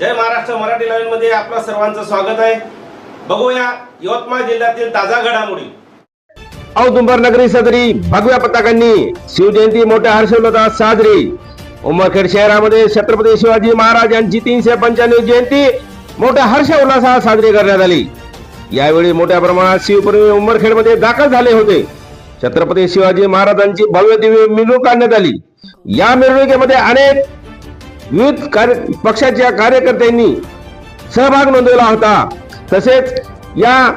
जय महाराष्ट्र मराठी लाईव्हमध्ये आपलं सर्वांचं स्वागत आहे. बघूया यवतमाळ जिल्ह्यातील ताजा घडामोडी. औदुंबर नगरी सदरी भगव्या पताकांनी शिवजयंती मोठ्या हर्षोल्लासात साजरी. उमरखेड शहरामध्ये छत्रपती शिवाजी महाराज यांची तीनशे पंच्याण्णव जयंती मोठ्या हर्ष उल्हासात साजरी करण्यात आली. यावेळी मोठ्या प्रमाणात शिवप्रेमी उमरखेडमध्ये दाखल झाले होते. छत्रपती शिवाजी महाराजांची भव्य दिव्य मिरवणूक काढण्यात आली. या मिरवणुकीमध्ये अनेक विविध कार्य पक्षाच्या कार्यकर्त्यांनी सहभाग नोंदवला होता. तसेच या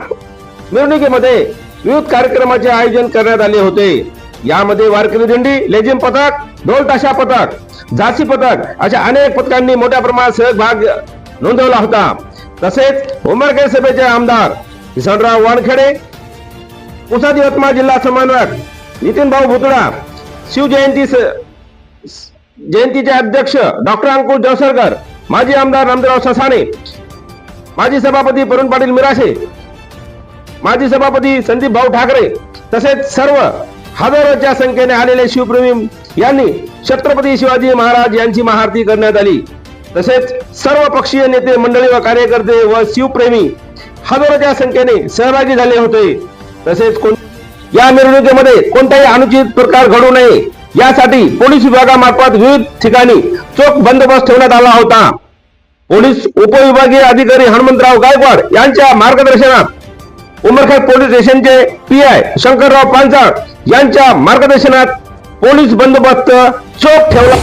मिरवणुकीमध्ये विविध कार्यक्रमाचे आयोजन करण्यात आले होते. यामध्ये वारकरी दिंडी लेझिम पथक ढोल ताशा पथक झाशी पथक अशा अनेक पथकांनी मोठ्या प्रमाणात सहभाग नोंदवला होता. तसेच उमरखेड सभेचे आमदार किसनराव वानखेडे उसाद यवतमाळ जिल्हा समन्वयक नितीन भाऊ भुतडा शिवजयंती स- जयंतीचे अध्यक्ष डॉक्टर अंकुश जवसरकर माजी आमदार रामदेवराव ससाणे माजी सभापती परुण पाटील मिराशे माजी सभापती संदीप भाऊ ठाकरे तसेच सर्व हजारोच्या संख्येने आलेले शिवप्रेमी यांनी छत्रपती शिवाजी महाराज यांची महाआरती करण्यात आली. तसेच सर्व पक्षीय नेते मंडळी व कार्यकर्ते व शिवप्रेमी हजारोच्या संख्येने सहभागी झाले होते. तसेच कोण या मिरवणुकीमध्ये कोणताही अनुचित प्रकार घडू नये. यासाठी पोलीस विभागामार्फत विविध ठिकाणी चोख बंदोबस्त ठेवण्यात आला होता. पोलीस उपविभागीय अधिकारी हनुमंतराव गायकवाड यांच्या मार्गदर्शनात उमरखेड पोलीस स्टेशनचे पी आय शंकरराव पांचाळ यांच्या मार्गदर्शनात पोलीस बंदोबस्त चोख ठेवला.